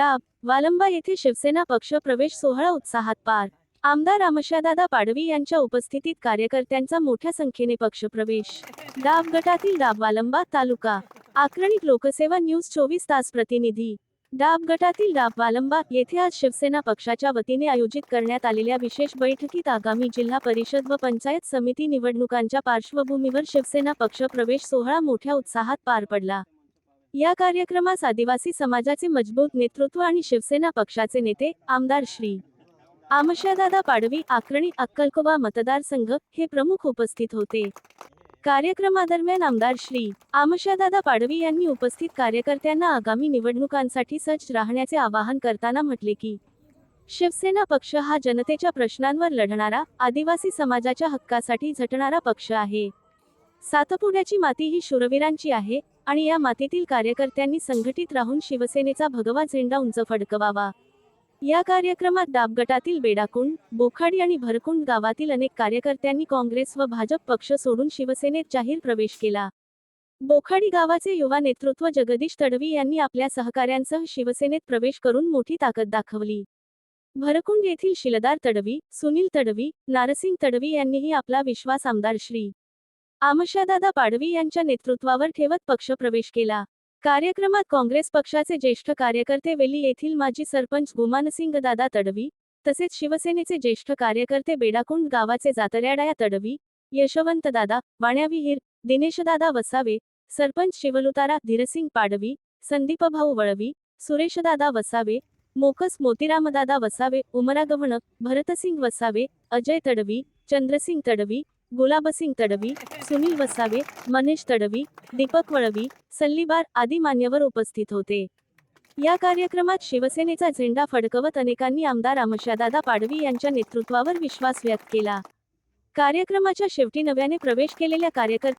डाब वालंबा येथे शिवसेना पक्ष प्रवेश सोहळा उत्साहात पार. आमदार रामशादादा पाडवी यांच्या उपस्थितीत कार्यकर्त्यांचा मोठ्या संख्येने पक्षप्रवेश डाब गटातील डाब वालंबा तालुका. आक्रणिक लोकसेवा न्यूज चोवीस तास प्रतिनिधी. डाब गटातील डाब वालंबा येथे आज शिवसेना पक्षाच्या वतीने आयोजित करण्यात आलेल्या विशेष बैठकीत आगामी जिल्हा परिषद व पंचायत समिती निवडणुकांच्या पार्श्वभूमीवर शिवसेना पक्ष प्रवेश सोहळा मोठ्या उत्साहात पार पडला. या कार्यक्रमास आदिवासी समाजाचे मजबूत नेतृत्व आणि शिवसेना पक्षाचे नेते आमदार श्री. आमशादादा पाडवी आक्रणी अक्कलकोवा मतदारसंघ हे प्रमुख उपस्थित होते. कार्यक्रमादरम्यान आमदार श्री. आमशादादा पाडवी यांनी उपस्थित कार्यकर्त्यांना आगामी निवडणुकांसाठी सज्ज राहण्याचे आवाहन करताना म्हटले की शिवसेना पक्ष हा जनतेच्या प्रश्नांवर लढणारा आदिवासी समाजाच्या हक्कासाठी झटणारा पक्ष आहे. सातपुड्याची माती ही शूरवीरांची आहे आणि या मातीतील कार्यकर्त्यांनी संघटित राहून शिवसेनेचा भगवा झेंडा उंच फडकवावा. या कार्यक्रमात दाबगटातील बेडाकुंड बोखाडी आणि भरकुंड गावातील अनेक कार्यकर्त्यांनी काँग्रेस व भाजप पक्ष सोडून शिवसेनेत जाहीर प्रवेश केला. बोखाडी गावाचे युवा नेतृत्व जगदीश तडवी यांनी आपल्या सहकाऱ्यांसह शिवसेनेत प्रवेश करून मोठी ताकद दाखवली. भरकुंड येथील शिलदार तडवी सुनील तडवी नारसिंग तडवी यांनीही आपला विश्वास आमदार श्री. आमशादादा पाडवी यांच्या नेतृत्वावर ठेवत पक्षप्रवेश केला. कार्यक्रमात काँग्रेस पक्षाचे ज्येष्ठ कार्यकर्ते वेली येथील माजी सरपंच गुमानसिंग दादा तडवी तसेच शिवसेनेचे ज्येष्ठ कार्यकर्ते बेडाकुंड गावाचे जातऱ्याडाया तडवी यशवंत दादा वाण्याविहीर दिनेशदादा वसावे सरपंच शिवलुतारा धीरसिंग पाडवी संदीपभाऊ वळवी सुरेशदादा वसावे मोकस मोतीरामदादा वसावे उमरा गव्हण भरतसिंग वसावे अजय तडवी चंद्रसिंग तडवी गुलाबसिंग तडवी सुनील वसावे मनीष तडवी दीपक वळवी सल्लीबार आदी मान्यवर उपस्थित होते या कार्यक्रमात शिवसेनेचा झेंडा फडकवत अनेकांनी आमदार आमशादादा पाडवी यांच्या नेतृत्वावर विश्वास व्यक्त केला. कार्यक्रमाच्या शेवटी नव्याने प्रवेश केलेल्या कार्यकर्त्या